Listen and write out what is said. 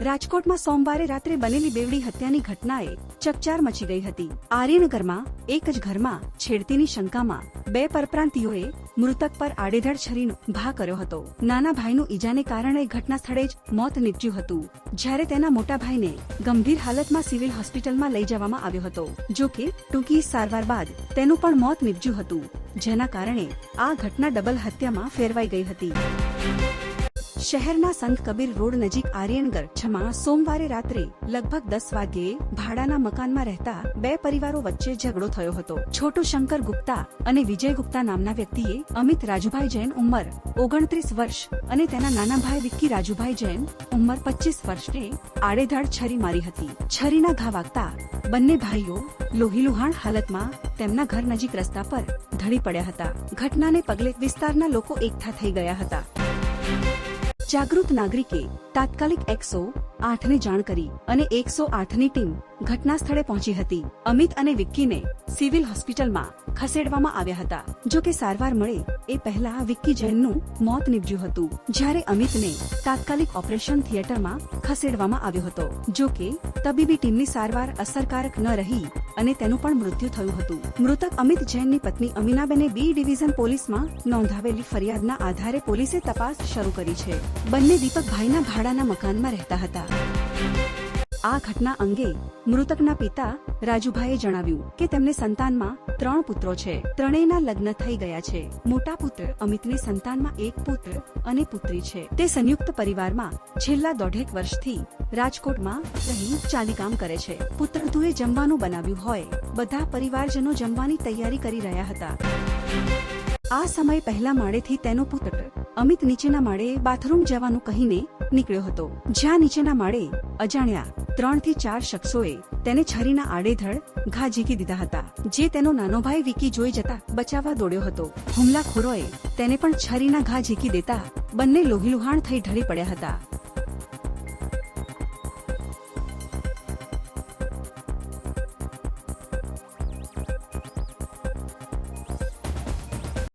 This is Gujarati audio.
રાજકોટમાં સોમવારે રાત્રે બનેલી બેવડી હત્યાની ઘટનાએ ચકચાર મચી ગઈ હતી. આર્યનગરમાં, એક જ ઘરમાં છેડતીની શંકામાં બે પરપ્રાંતિયોએ મૃતક પર આડેધડ છરીનો ઘા કર્યો હતો. નાના ભાઈનું ઈજાને કારણે ઘટના સ્થળે જ મોત નીપજ્યું હતું. જ્યારે તેના મોટા ભાઈને ગંભીર હાલતમાં સિવિલ હોસ્પિટલમાં લઈ જવામાં આવ્યો હતો. જો કે, ટૂંકી સારવાર બાદ તેનું પણ મોત નીપજ્યું હતું. જેના કારણે આ ઘટના ડબલ હત્યામાં ફેરવાઈ ગઈ હતી. શહેરના સંત કબીર રોડ નજીક આર્યનગર છમાં સોમવારે રાત્રે લગભગ દસ વાગ્યે ભાડાના મકાનમાં રહેતા બે પરિવારો વચ્ચે ઝઘડો થયો હતો. છોટુ શંકર ગુપ્તા અને વિજય ગુપ્તા નામના વ્યક્તિએ અમિત રાજુભાઈ જૈન ઉંમર ઓગણત્રીસ વર્ષ અને તેના નાના ભાઈ વિક્કી રાજુભાઈ જૈન ઉંમર પચીસ વર્ષને આડેધાડ છરી મારી હતી. છરીના ઘા વાગતા બંને ભાઈઓ લોહીલુહાણ હાલતમાં તેમના ઘર નજીક રસ્તા પર ઢળી પડ્યા હતા. ઘટનાને પગલે વિસ્તારના લોકો એકઠા થઈ ગયા હતા. જાગૃત નાગરિકે તાત્કાલિક એકસો આઠને જાણ કરી અને એકસો આઠની ટીમ ઘટના સ્થળે પહોંચી હતી. અમિત અને વિક્કીને સિવિલ હોસ્પિટલમાં ખસેડવામાં આવ્યા હતા. જો કે સારવાર મળે એ પહેલા વિક્કી જૈનનું મોત નીપજ્યું હતું, જ્યારે અમિતને તાત્કાલિક ઓપરેશન થિયેટરમાં ખસેડવામાં આવ્યો હતો. જો કે તબીબી ટીમની સારવાર અસરકારક ન રહી અને તેનું પણ મૃત્યુ થયું હતું. મૃતક અમિત જૈનની પત્ની અમીનાબેને બી ડિવિઝન પોલીસમાં નોંધાવેલી ફરિયાદના આધારે પોલીસે તપાસ શરૂ કરી છે. બંને દીપકભાઈના ભાડાના મકાનમાં રહેતા હતા. આ ઘટના અંગે મૃતકના પિતા રાજુભાઈએ જણાવ્યું કે તેમને સંતાનમાં ત્રણ પુત્રો છે. ત્રણેયના લગ્ન થઈ ગયા છે. મોટા પુત્ર અમિતને સંતાનમાં એક પુત્ર અને પુત્રી છે. તે સંયુક્ત પરિવારમાં છેલ્લા દોઢેક વર્ષથી રાજકોટમાં રહી ચાલીકામ કરે છે. પુત્ર ધુએ જમવાનું બનાવ્યું હોય, બધા પરિવારજનો જમવાની તૈયારી કરી રહ્યા હતા. આ સમય પહેલા માળેથી તેનો પુત્ર અમિત નીચેના માળે બાથરૂમ જવાનું કહીને નીકળ્યો હતો. જ્યાં નીચેના માળે અજાણ્યા ત્રણથી ચાર શખ્સોએ તેને છરીના આડેધડ ઘા ઝીકી દીધા હતા, જે તેનો નાનો ભાઈ વિકી જોઈ જતા બચાવવા દોડ્યો હતો. હુમલાખોરોએ તેને પણ છરીના ઘા ઝીકી દેતા બંને લોહીલુહાણ થઈ ઢળી પડ્યા હતા.